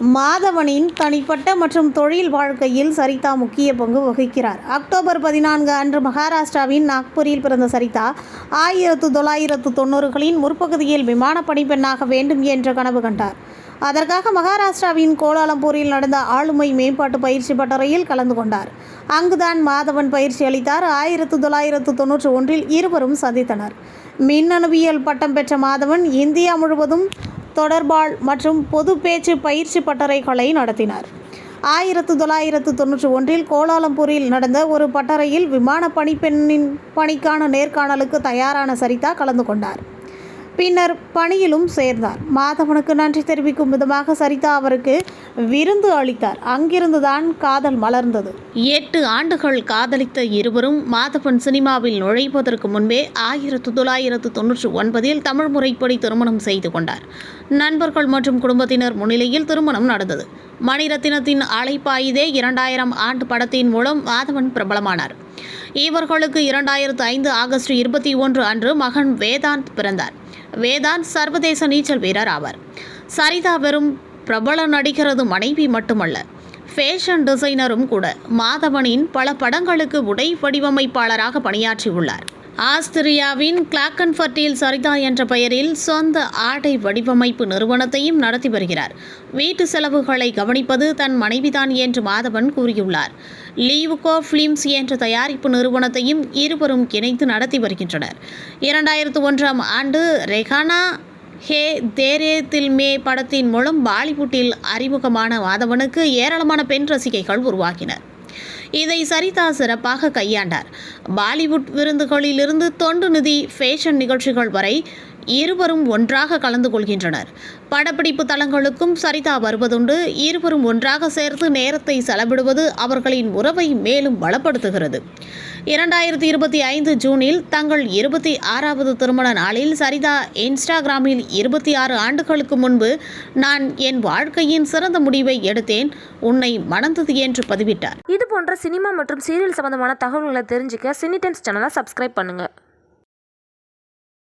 மாதவனின் தனிப்பட்ட மற்றும் தொழில் வாழ்க்கையில் சரிதா முக்கிய பங்கு வகிக்கிறார். அக்டோபர் பதினான்கு அன்று மகாராஷ்டிராவின் நாக்பூரில் பிறந்த சரிதா ஆயிரத்து தொள்ளாயிரத்து தொண்ணூறுகளின் முற்பகுதியில் விமான பணிப்பெண்ணாக வேண்டும் என்ற கனவு கண்டார். அதற்காக மகாராஷ்டிராவின் கோலாலம்பூரில் நடந்த ஆளுமை மேம்பாட்டு பயிற்சி பட்டறையில் கலந்து கொண்டார். அங்குதான் மாதவன் பயிற்சி அளித்தார். ஆயிரத்து தொள்ளாயிரத்து தொன்னூற்றி ஒன்றில் இருவரும் சந்தித்தனர். மின்னணுவியல் பட்டம் பெற்ற மாதவன் இந்தியா முழுவதும் தொடர்பாள் மற்றும் பொது பேச்சு பயிற்சி பட்டறைகளை நடத்தினார். ஆயிரத்து தொள்ளாயிரத்து தொன்னூற்றி ஒன்றில் கோலாலம்பூரில் நடந்த ஒரு பட்டறையில் விமான பணிப்பெண்ணின் பணிக்கான நேர்காணலுக்கு தயாரான சரிதா கலந்து கொண்டார். பின்னர் பணியிலும் சேர்ந்தார். மாதவனுக்கு நன்றி தெரிவிக்கும் விதமாக சரிதா அவருக்கு விருந்து அளித்தார். அங்கிருந்துதான் காதல் மலர்ந்தது. எட்டு ஆண்டுகள் காதலித்த இருவரும் மாதவன் சினிமாவில் நுழைவதற்கு முன்பே ஆயிரத்து தொள்ளாயிரத்து தொன்னூற்றி ஒன்பதில் தமிழ் முறைப்படி திருமணம் செய்து கொண்டார். நண்பர்கள் மற்றும் குடும்பத்தினர் முன்னிலையில் திருமணம் நடந்தது. மணிரத்தினத்தின் அழைப்பாயுதே இரண்டாயிரம் ஆண்டு படத்தின் மூலம் மாதவன் பிரபலமானார். இவர்களுக்கு இரண்டாயிரத்து ஐந்து ஆகஸ்ட் இருபத்தி ஒன்று அன்று மகன் வேதாந்த் பிறந்தார். வேதாந்த் சர்வதேச நீச்சல் வீரர் ஆவார். சரிதா வெறும் பிரபல நடிகரது மனைவி மட்டுமல்ல ஃபேஷன் டிசைனரும் கூட மாதவனின் பல படங்களுக்கு உடை வடிவமைப்பாளராக பணியாற்றியுள்ளார். ஆஸ்திரியாவின் கிளாக்கன்ஃபர்ட்டில் சரிதா என்ற பெயரில் சொந்த ஆடை வடிவமைப்பு நிறுவனத்தையும் நடத்தி வருகிறார். வீட்டு செலவுகளை கவனிப்பது தன் மனைவிதான் என்று மாதவன் கூறியுள்ளார். லீவுகோ ஃபிலிம்ஸ் என்ற தயாரிப்பு நிறுவனத்தையும் இருவரும் இணைந்து நடத்தி வருகின்றனர். இரண்டாயிரத்து ஒன்றாம் ஆண்டு ரெஹானா ஹே தேரே தில்மே படத்தின் மூலம் பாலிவுட்டில் அறிமுகமான மாதவனுக்கு ஏராளமான பெண் ரசிகைகள் உருவாகினர். இதை சரிதா சிறப்பாக கையாண்டார். பாலிவுட் விருந்துகளிலிருந்து தொண்டு நிதி ஃபேஷன் நிகழ்ச்சிகள் வரை இருவரும் ஒன்றாக கலந்து கொள்கின்றனர். படப்பிடிப்பு தளங்களுக்கும் சரிதா வருவதுண்டு. இருவரும் ஒன்றாக சேர்த்து நேரத்தை செலவிடுவது அவர்களின் உறவை மேலும் பலப்படுத்துகிறது. இரண்டாயிரத்தி இருபத்தி ஐந்து ஜூனில் தங்கள் இருபத்தி ஆறாவது திருமண நாளில் சரிதா இன்ஸ்டாகிராமில் இருபத்தி ஆறு ஆண்டுகளுக்கு முன்பு நான் என் வாழ்க்கையின் சிறந்த முடிவை எடுத்தேன். உன்னை மணந்தது என்று பதிவிட்டார். இது போன்ற சினிமா மற்றும் சீரியல் சம்பந்தமான தகவல்களை தெரிஞ்சுக்க சினி டைம்ஸ் சேனலை சப்ஸ்கிரைப் பண்ணுங்கள்